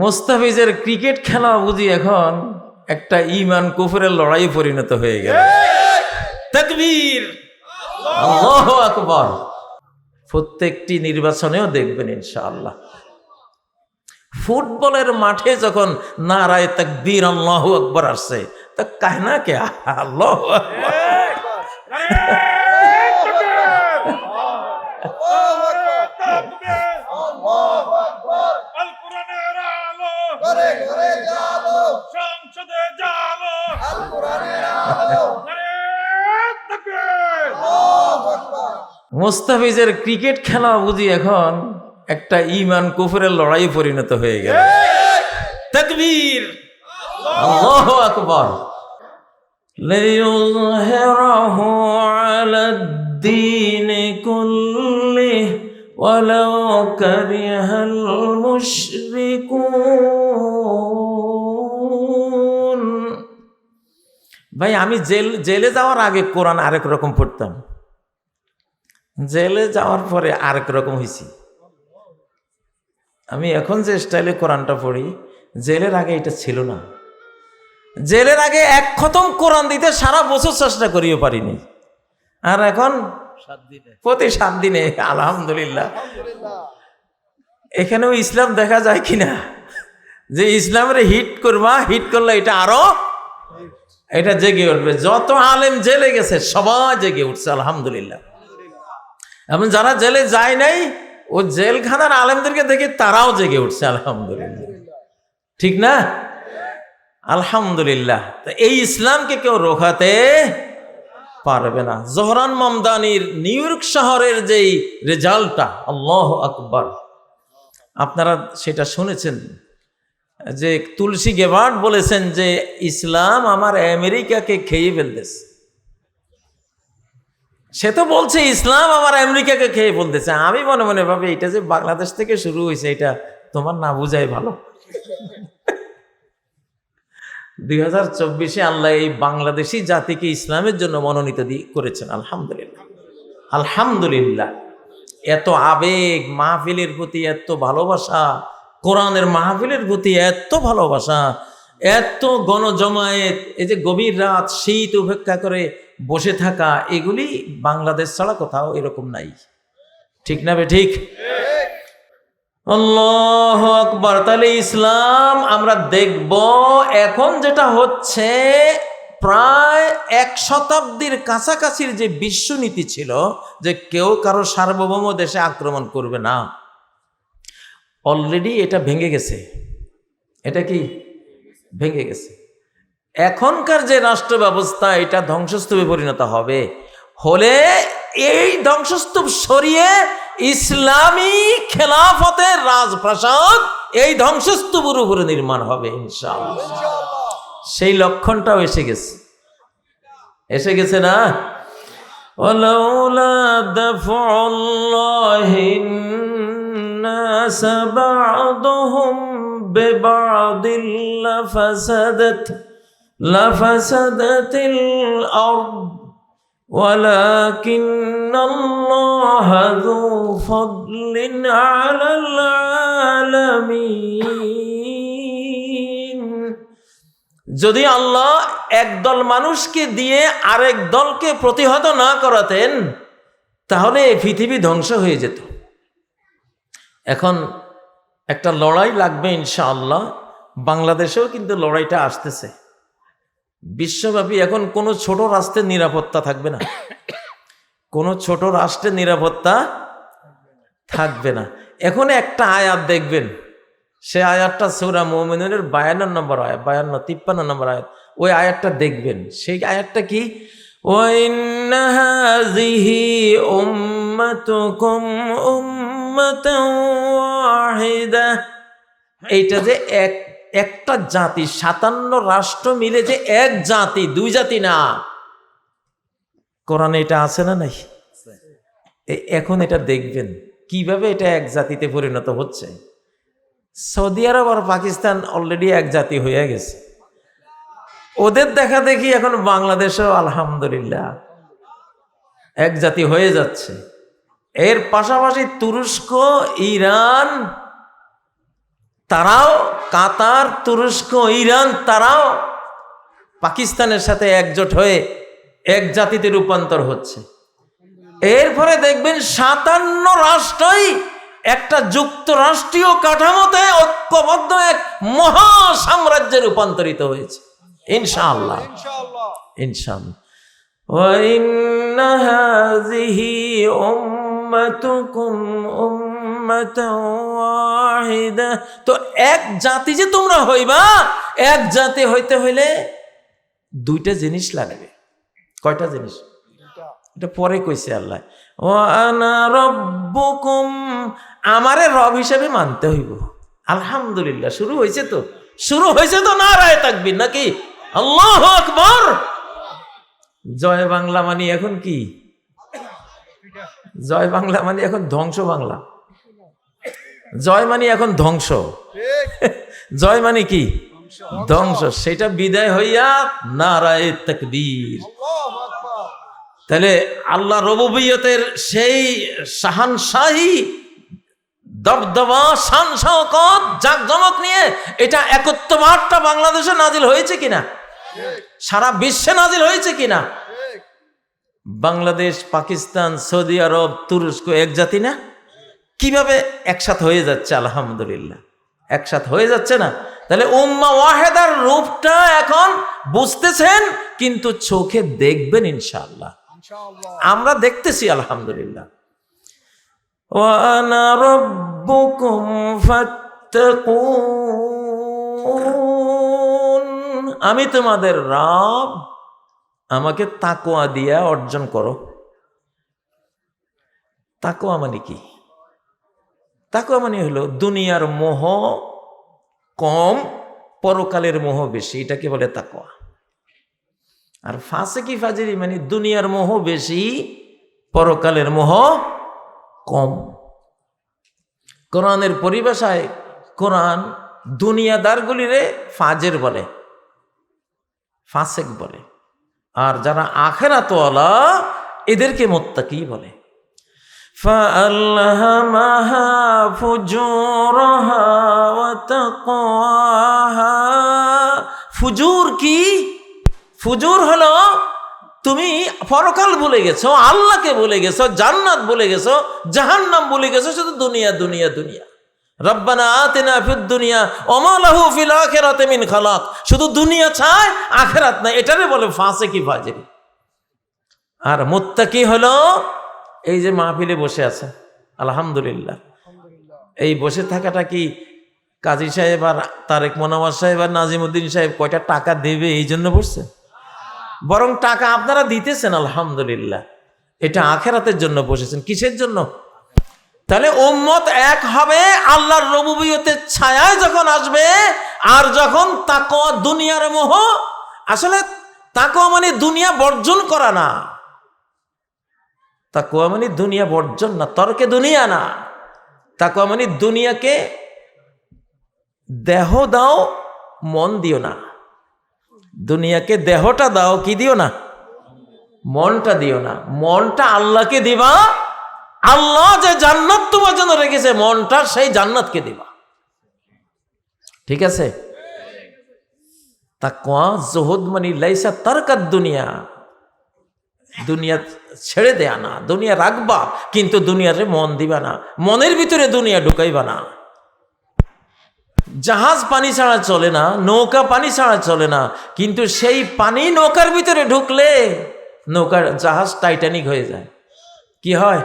মোস্তাফিজের cricket খেলা বুঝি এখন একটা ইমান কুফরের লড়াই পরিণত হয়ে গেল। তকবীর। আল্লাহ আকবর। প্রত্যেকটি নির্বাচনেও দেখবেন ইনশাআল্লাহ। ফুটবলের মাঠে যখন নারায় তকবীর আল্লাহ আকবর আসছে, তা কাহনা কে? আল্লাহ আকবর আল কোরআনের আলো সংসদে জালো নারে তাকবীর মোস্তাফিজের ক্রিকেট খেলা বুঝি এখন একটা ইমান কুফরের লড়াই পরিণত হয়ে গেল তকবীর আল্লাহ আকবর ليظهره على الدين كله ولو كره المشركون ভাই আমি জেল জেলে যাওয়ার আগে কোরআন আরেক রকম পড়তাম। জেলে যাওয়ার পরে আরেক রকম হয়েছি আমি এখন যে স্টাইলে কোরআনটা পড়ি জেলের আগে এটা ছিল না। জেলের আগে এক খতম কোরআন দিতে সারা বছর চেষ্টা করিও পারিনি। আর এখন প্রতি সাত দিনে আলহামদুলিল্লাহ। এখানেও ইসলাম দেখা যায় কিনা? যে ইসলামের হিট করবা হিট করলে এটা আরও এটা জেগে উঠবে। যত আলেম জেলে গেছে, সবাই জেগে উঠছে, আলহামদুলিল্লাহ। এবং যারা জেলে যায় নাই, ও জেলখানার আলেমদেরকে দেখে তারাও জেগে উঠছে, আলহামদুলিল্লাহ। ঠিক না? আলহামদুলিল্লাহ। এই ইসলামকে কেউ রোখাতে পারবে না। জহরান মমদানির নিউ ইয়র্ক শহরের যেই রেজাল্টটা, আল্লাহ আকবর। আপনারা সেটা শুনেছেন? যে তুলসী গেবার্ড বলেছেন যে ইসলাম আমার আমেরিকাকে খেয়ে ফেলতেছে। সে তো বলছে, ইসলাম আমার আমেরিকাকে খেয়ে ফেলতেছে। আমি মনে মনে ভাবি এটা যে বাংলাদেশ থেকে শুরু হয়েছে, এটা তোমার না বুঝাই ভালো। দুই হাজার চব্বিশে আল্লাহ এই বাংলাদেশি জাতিকে ইসলামের জন্য মনোনীত দি, করেছেন। আলহামদুলিল্লাহ। আলহামদুলিল্লাহ। এত আবেগ, মাহফিলের প্রতি এত ভালোবাসা কোরআনের মাহফিলের প্রতি এত ভালোবাসা, এত গণজমায়েত, এই যে গভীর রাত শীত উপেক্ষা করে বসে থাকা, এগুলি বাংলাদেশ ছাড়া কোথাও এরকম নাই। ঠিক না বে ঠিক? তাহলে ইসলাম আমরা দেখব এখন যেটা হচ্ছে প্রায় এক শতাব্দীর কাছাকাছির যে বিশ্বনীতি ছিল যে কেউ কারও সার্বভৌম দেশে আক্রমণ করবে না। অলরেডি এটা ভেঙে গেছে এটা কি ভেঙে গেছে এখনকার যে রাষ্ট্র ব্যবস্থা এটা ধ্বংসস্তূপে পরিণত হবে হলে এই ধ্বংসস্তূপ সরিয়ে ইসলামী খেলাফতের রাজপ্রাসাদ এই ধ্বংসস্তূপের উপরে নির্মাণ হবে ইনশাআল্লাহ সেই লক্ষণটাও এসে গেছে এসে গেছে না ولولا دفع الله الناس بعضهم ببعض لفسدت لفسدت الأرض ولكن الله ذو فضل على العالمين যদি আল্লাহ একদল মানুষকে দিয়ে আরেক দলকে প্রতিহত না করাতেন তাহলে এই পৃথিবী ধ্বংস হয়ে যেত এখন একটা লড়াই লাগবে ইনশাআল্লাহ। বাংলাদেশেও কিন্তু লড়াইটা আসতেছে। বিশ্বব্যাপী এখন কোনো ছোট রাষ্ট্রের নিরাপত্তা থাকবে না। কোনো ছোট রাষ্ট্রের নিরাপত্তা থাকবে না। এখন একটা আয়াত দেখবেন। সে আয়াতটা সৌরা মোমিনের বায়ান্ন নম্বর আয়াত, বায়ান্ন, তিপ্পান্ন নম্বর আয়াত। ওই আয়াতটা দেখবেন। সেই আয়াতটা কি? ওয়াইন্নাহাজিহি উম্মাতুকুম ওম ওয়াহিদা। এইটা যে এক, একটা জাতি, সাতান্ন রাষ্ট্র মিলে যে এক জাতি, দুই জাতি না। কোরআনে এটা আছে না নাই? এখন এটা দেখবেন, কীভাবে এটা এক জাতিতে পরিণত হচ্ছে। সৌদি আরব আর পাকিস্তান অলরেডি এক জাতি হয়ে গেছে। ওদের দেখা দেখি এখন বাংলাদেশেও আলহামদুলিল্লাহ এক জাতি হয়ে যাচ্ছে। এর পাশাপাশি তুরস্ক ইরান তারাও কাতার তুরস্ক ইরান তারাও পাকিস্তানের সাথে একজোট হয়ে এক জাতিতে রূপান্তর হচ্ছে এরপরে দেখবেন সাতান্ন রাষ্ট্রই একটা যুক্তরাষ্ট্রীয় কাঠামোতে ঐক্যবদ্ধ এক মহা সাম্রাজ্যে রূপান্তরিত হয়েছে ইনশাআল্লাহ ইনশাআল্লাহ وإن هذه أمتكم তো এক জাতি যে তোমরা হইবা এক জাতি হইতে হইলে দুইটা জিনিস লাগবে। কয়টা জিনিস? এটা পরে কইছে আল্লাহ। ও আনা রব্বুকুম আমারে রব হিসেবে মানতে হইব। আলহামদুলিল্লাহ শুরু হয়েছে তো। শুরু হয়েছে তো না রায় থাকবি নাকি? আল্লাহ আকবর! জয় বাংলা মানি এখন কি? জয় বাংলা মানে এখন ধ্বংস বাংলা। জয় মানে এখন ধ্বংস। জয় মানে কি? ধ্বংস। সেটা বিদায় হইয়া নারায় তকবীর। তাহলে আল্লাহ রবুবিয়তের সেই শাহানশাহী, দবদবা শান শওকত জাকজমক নিয়ে এটা একত্ববাদটা বাংলাদেশে নাজিল হয়েছে কিনা? সারা বিশ্বে নাজিল হয়েছে কিনা? বাংলাদেশ পাকিস্তান সৌদি আরব তুরস্ক এক জাতি না? কীভাবে একসাথ হয়ে যাচ্ছে আলহামদুলিল্লাহ? একসাথ হয়ে যাচ্ছে না? তাহলে উম্মা ওয়াহেদার রূপটা এখন বুঝতেছেন কিন্তু চোখে দেখবেন ইনশাআল্লাহ। আমরা দেখতেছি আলহামদুলিল্লাহ। আমি তোমাদের রব আমাকে তাকোয়া দিয়া অর্জন করো। তাকোয়া মানে কি? তাকোয়া মানে হলো দুনিয়ার মোহ কম, পরকালের মোহ বেশি, এটাকে বলে তাকোয়া আর ফাঁসে কি ফাজিরি মানে দুনিয়ার মোহ বেশি, পরকালের মোহ কম। কোরআনের পরিভাষায় কোরআন দুনিয়াদারগুলিরে ফাজের বলে, ফাঁসেক বলে। আর যারা আখেরাতওয়ালা এদেরকে মোত্তাকি বলে فألهمها فجورها وتقواها ফুজুর কি ফুজুর হলো তুমি পরকাল ভুলে গেছো আল্লাহকে ভুলে গেছো জান্নাত ভুলে গেছো জাহান্নাম ভুলে গেছো শুধু দুনিয়া দুনিয়া দুনিয়া রব্বানা আতিনা ফিদ দুনিয়া ওমা লাহু ফিল আখিরাতি মিন খালাক শুধু দুনিয়া চায় আখিরাত না এটারে বলে ফাঁসে কি ফাজিল। আর মোত্তা কি হলো এই যে মাহফিলে বসে আছে। আলহামদুলিল্লাহ। এই বসে থাকাটা কি কাজী সাহেব আর তারেক মনোয়ার সাহেব আর নাজিমুদ্দিন সাহেব কয়টা টাকা দেবে এই জন্য বসছে? বরং টাকা আপনারা দিতেছেন আলহামদুলিল্লাহ। এটা আখেরাতের জন্য বসেছেন। কিসের জন্য? তাহলে উম্মত এক হবে আল্লাহর রবুবিয়তের ছায়ায় যখন আসবে, আর যখন তাক দুনিয়ার মোহ, আসলে তাকো মানে দুনিয়া বর্জন করা না। তাকুয়া মানে দুনিয়া বর্জন না, তর্কে দুনিয়া না। তাকুয়া মানে দুনিয়াকে দেহ দাও, মন দিও না। দুনিয়াকে দেহটা দাও, কি দিও না? মনটা দিও না। মনটা আল্লাহকে দিবা আল্লাহ যে জান্নাত তোমার জন্য রেখেছে, মনটা সেই জান্নাতকে দিবা। ঠিক আছে? তা কোয়া জহুদ মানি, লাইসা তারকাত দুনিয়া। দুনিয়া ছেড়ে দেয়া না, দুনিয়া রাখবা, কিন্তু দুনিয়ারে মন দিবা না, মনের ভিতরে দুনিয়া ঢুকাইবা না। জাহাজ পানি ছাড়া চলে না, নৌকা পানি ছাড়া চলে না, কিন্তু সেই পানি নৌকার ভিতরে ঢুকলে নৌকার জাহাজ টাইটানিক হয়ে যায়। কি হয়?